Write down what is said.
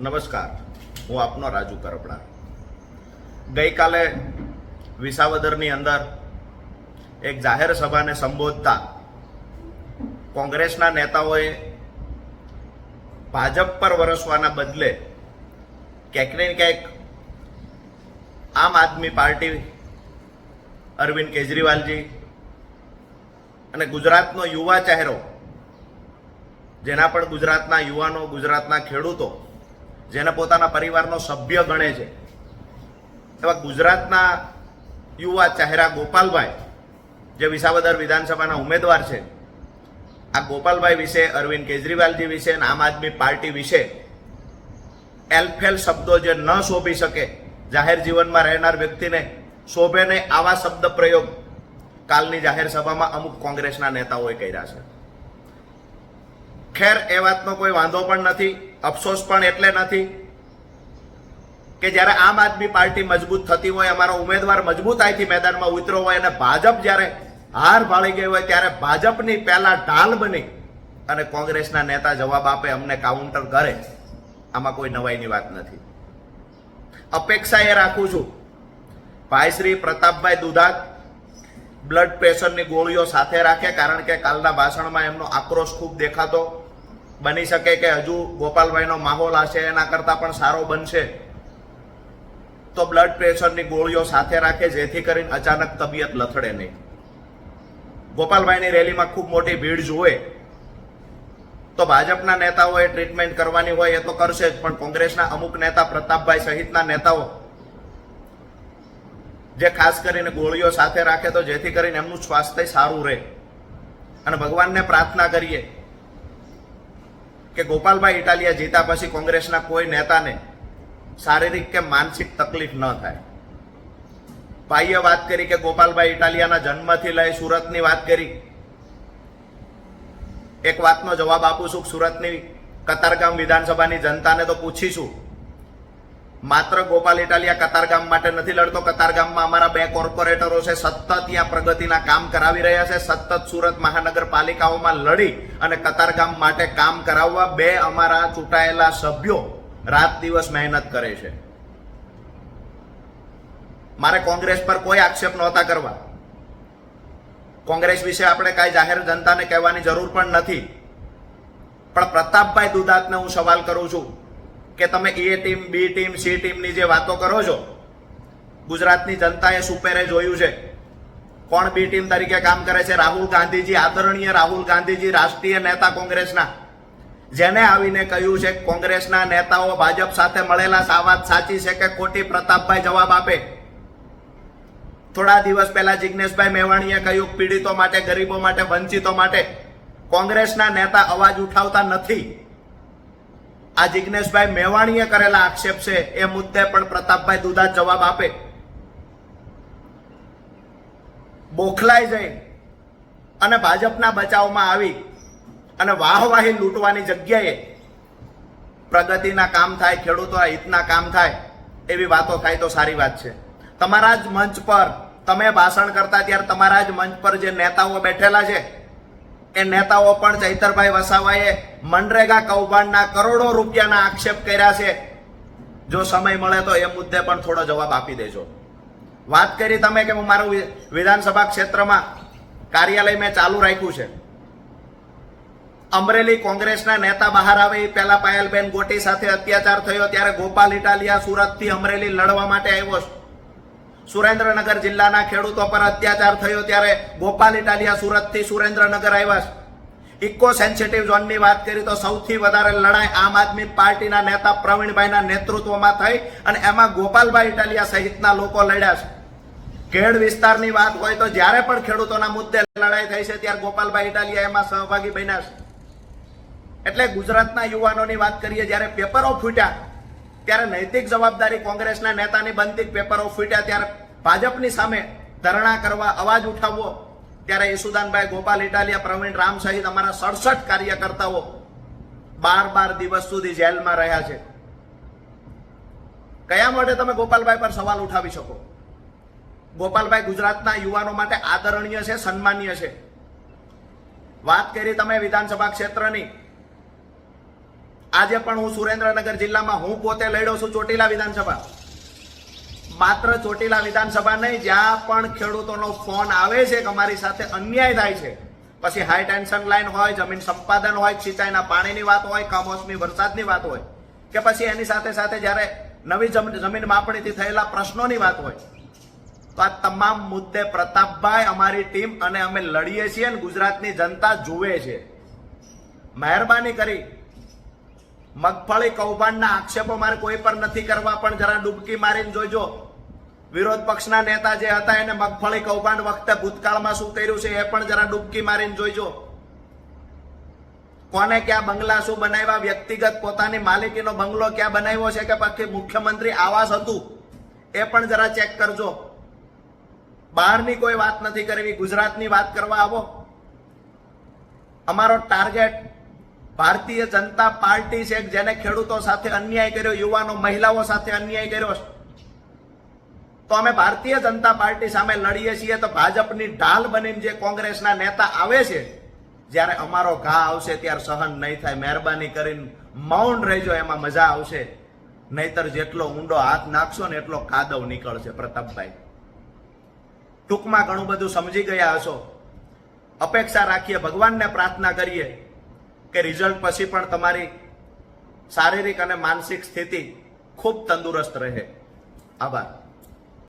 નમસ્કાર. હું આપનો રાજુ કરપડા. ગઈકાલે વિસાવદરની અંદર એક જાહેર સભાને સંબોધતા કોંગ્રેસના નેતાઓએ ભાજપ પર વરસવાના બદલે ક્યાંક ને ક્યાંક આમ આદમી પાર્ટી અરવિંદ કેજરીવાલજી અને ગુજરાતનો યુવા ચહેરો, જેના પણ ગુજરાતના યુવાનો, ગુજરાતના ખેડૂતો જેને પોતાના પરિવારનો સભ્ય ગણે છે. એવા ગુજરાતના યુવા ચહેરા ગોપાલભાઈ, જે વિસાવદર વિધાનસભાના ઉમેદવાર છે, આ ગોપાલભાઈ વિશે, અરવિંદ કેજરીવાલજી વિશે અને આમ આદમી પાર્ટી વિશે એલફેલ શબ્દો જે ન શોભી શકે, જાહેર જીવનમાં રહેનાર વ્યક્તિને શોભે નહીં આવા શબ્દ પ્રયોગ કાલની જાહેર સભામાં અમુક કોંગ્રેસના નેતાઓએ કર્યા છે. ખેર એ વાતનો કોઈ વાંધો પણ નથી, અફસોસ પણ એટલે નથી કે જ્યારે આમ આદમી પાર્ટી મજબૂત થતી હોય, અમારો ઉમેદવાર મજબૂતાઈથી મેદાનમાં ઉતરો હોય અને ભાજપ જ્યારે હાર ભાળી ગઈ હોય, ત્યારે ભાજપની પહેલા ઢાલ બની અને કોંગ્રેસના નેતા જવાબ આપે, અમને કાઉન્ટર કરે. આમાં કોઈ નવાઈની વાત નથી. અપેક્ષા એ રાખું છું. ભાઈ શ્રી પ્રતાપભાઈ દુધાત બ્લડ પ્રેશરની ગોળીઓ સાથે રાખે, કારણ કે કાલના ભાષણમાં એમનો આક્રોશ ખૂબ દેખાતો. બની શકે કે હજુ ગોપાલભાઈનો માહોલ હશે એના કરતાં પણ સારો બનશે. તો બ્લડ પ્રેશરની ગોળીઓ સાથે રાખે, જેથી કરીને અચાનક તબિયત લથડે નહીં. ગોપાલભાઈની રેલીમાં ખૂબ મોટી ભીડ જુએ. તો ભાજપના નેતાઓએ ટ્રીટમેન્ટ કરવાની હોય એ તો કરશે જ, પણ કોંગ્રેસના અમુક નેતા, પ્રતાપભાઈ સહિતના નેતાઓ, જે ખાસ કરીને ગોળીઓ સાથે રાખે તો જેથી કરીને એમનું સ્વાસ્થ્ય સારું રહે. અને ભગવાનને પ્રાર્થના કરીએ કે ગોપાલભાઈ ઇટાલિયા જીતા પછી કોંગ્રેસના કોઈ નેતાને શારીરિક કે માનસિક તકલીફ ન થાય. ભાઈએ વાત કરી કે ગોપાલભાઈ ઇટાલિયાના જન્મથી લઈ સુરતની વાત કરી. એક વાતનો જવાબ આપું છું, સુરતની કતારગામ વિધાનસભાની જનતાને તો પૂછીશું. માત્ર ગોપાલ ઇટાલિયા કતારગામ માટે નથી લડતો. કતારગામમાં અમારા બે કોર્પોરેટરો છે, સતત ત્યાં પ્રગતિના કામ કરાવી રહ્યા છે. સતત સુરત મહાનગરપાલિકાઓમાં લડી અને કતારગામ માટે કામ કરાવવા બે અમારા ચૂંટાયેલા સભ્યો રાત દિવસ મહેનત કરે છે. મારે કોંગ્રેસ પર કોઈ આક્ષેપ નહોતા કરવા. કોંગ્રેસ વિશે આપણે કાંઈ જાહેર જનતાને કહેવાની જરૂર પણ નથી. પણ પ્રતાપભાઈ દુધાતને હું સવાલ કરું છું. કે તમે A team B team C ટીમની જે વાતો કરો છો, ગુજરાતની જનતાએ સુપેરે જોયું છે. કોણ બી ટીમ તરીકે કામ કરે છે? રાહુલ ગાંધીજી, આદરણીય રાહુલ ગાંધીજી, રાષ્ટ્રીય નેતા કોંગ્રેસના. જેને આવીને કહ્યું છે, કોંગ્રેસના નેતાઓ ભાજપ સાથે મળેલા સાવાત સાચી છે કે ખોટી? પ્રતાપભાઈ જવાબ આપે. થોડા દિવસ પહેલા જિજ્ઞેશભાઈ મેવાણીએ કહ્યું, પીડિતો માટે, ગરીબો માટે, વંચિતો માટે કોંગ્રેસના નેતા અવાજ ઉઠાવતા નથી. આ જિજ્ઞેશભાઈ મેવાણીએ કરેલા આક્ષેપ છે, એ મુદ્દે પણ પ્રતાપભાઈ દુધા જવાબ આપે. બોખલાઈ જઈ અને ભાજપના બચાવમાં આવી અને વાહવાહી લૂંટવાની જગ્યાએ પ્રગતિના કામ થાય, ખેડૂતોના હિતના કામ થાય, એવી વાતો થાય તો સારી વાત છે. તમારા જ મંચ પર તમે ભાષણ કરતા ત્યારે તમારા જ મંચ પર જે નેતાઓ બેઠેલા છે એ નેતાઓ પણ ચૈતરભાઈ વસાવાએ મનરેગા કૌભાંડના કરોડો રૂપિયાના આક્ષેપ કર્યા છે. જો સમય મળે તો એ મુદ્દે પણ થોડો જવાબ આપી દેજો. વાત કરી તમે કે હું મારું વિધાનસભા ક્ષેત્રમાં કાર્યાલય મેં ચાલુ રાખ્યું છે. અમરેલી કોંગ્રેસના નેતા બહાર આવે એ પહેલા પાયલબેન ગોટી સાથે અત્યાચાર થયો, ત્યારે ગોપાલ ઇટાલિયા સુરતથી અમરેલી લડવા માટે આવ્યો છે. સુરેન્દ્રનગર જિલ્લાના ખેડૂતો પર અત્યાચાર થયો ત્યારે ગોપાલ ઇટાલિયા સુરતથી સુરેન્દ્રનગર આવ્યા છે. ઇકો સેન્સિટિવ ઝોનની વાત કરી તો સૌથી વધારે લડાઈ આમ આદમી પાર્ટીના નેતા પ્રવીણભાઈના નેતૃત્વમાં થઈ અને એમાં ગોપાલભાઈ ઇટાલિયા સહિતના લોકો લડ્યા છે. ખેડ વિસ્તારની વાત હોય તો જ્યારે પણ ખેડૂતોના મુદ્દે લડાઈ થઈ છે ત્યારે ગોપાલભાઈ ઇટાલિયા એમાં સહભાગી બન્યા છે. એટલે ગુજરાતના યુવાનોની વાત કરીએ, જ્યારે પેપરો ફૂટ્યા, ત્યારે નૈતિક જવાબદારી કોંગ્રેસના નેતાની બનતી પેપરો ફૂટ્યા ત્યારે ભાજપની સામે ધરણા કરવા અવાજ ઉઠાવવો, ત્યારે ઈસુદાનભાઈ ગોપાલ ઇટાલિયા, પ્રવીણ રામ સહિત અમારા સડસઠ કાર્યકર્તાઓ બાર બાર દિવસ સુધી જેલમાં રહ્યા છે. કયા માટે તમે ગોપાલભાઈ પર સવાલ ઉઠાવી શકો? ગોપાલભાઈ ગુજરાતના યુવાનો માટે આદરણીય છે, સન્માનીય છે. વાત કરી તમે વિધાનસભા ક્ષેત્રની. આજે પણ હું સુરેન્દ્રનગર જિલ્લામાં હું પોતે લડ્યો છું ચોટીલા વિધાનસભા. માત્ર ચોટીલા વિધાનસભા નહીં, જ્યાં પણ ખેડૂતોનો ફોન આવે છે કે અમારી સાથે અન્યાય થાય છે. પછી હાઈ ટેન્શન લાઈન હોય, જમીન સંપાદન હોય, સિંચાઈના પાણીની વાત હોય, કમોસમી વરસાદની વાત હોય, કે પછી એની સાથે સાથે જ્યારે નવી જમ- જમીન માપણીથી થયેલા પ્રશ્નોની વાત હોય, તો આ તમામ મુદ્દે પ્રતાપભાઈ અમારી ટીમ અને અમે લડીએ છીએ અને ગુજરાતની જનતા જુએ છે. મહેરબાની કરી મગફળી કૌભાંડના આક્ષેપો મારે કોઈ પર નથી કરવા, પણ જરા ડૂબકી મારીને જોઈજો વિરોધ પક્ષના નેતા જે હતા એને મગફળી કૌભાંડ વખતે ભૂતકાળમાં શું કર્યું છે એ પણ જરા ડૂબકી મારીને જોઈજો કોને ક્યાં બંગલા શું બનાવ્યા, વ્યક્તિગત પોતાની માલિકીનો બંગલો ક્યાં બનાવ્યો છે કે પછી મુખ્યમંત્રી આવાસ હતું, એ પણ જરા ચેક કરજો. બહારની કોઈ વાત નથી કરવી, ગુજરાતની વાત કરવા આવો. અમારો ટાર્ગેટ ભારતીય જનતા પાર્ટી છે જેને ખેડૂતો સાથે અન્યાય કર્યો, યુવાનો, મહિલાઓ સાથે અન્યાય કર્યો. તો અમે ભારતીય જનતા પાર્ટી સામે લડીએ છીએ તો ભાજપની ઢાલ બનીને જે કોંગ્રેસના નેતા આવે છે, જ્યારે અમારો ઘા આવશે ત્યારે સહન નહીં થાય. મહેરબાની કરીને મૌન રહેજો, એમાં મજા આવશે. નહીતર જેટલો ઊંડો હાથ નાખશો ને એટલો કાદવ નીકળશે પ્રતાપભાઈ. ટૂંકમાં ઘણું બધું સમજી ગયા હશો. અપેક્ષા રાખીએ, ભગવાનને પ્રાર્થના કરીએ. કે રિઝલ્ટ પછી પણ તમારી શારીરિક અને માનસિક સ્થિતિ ખૂબ તંદુરસ્ત રહે. આભાર.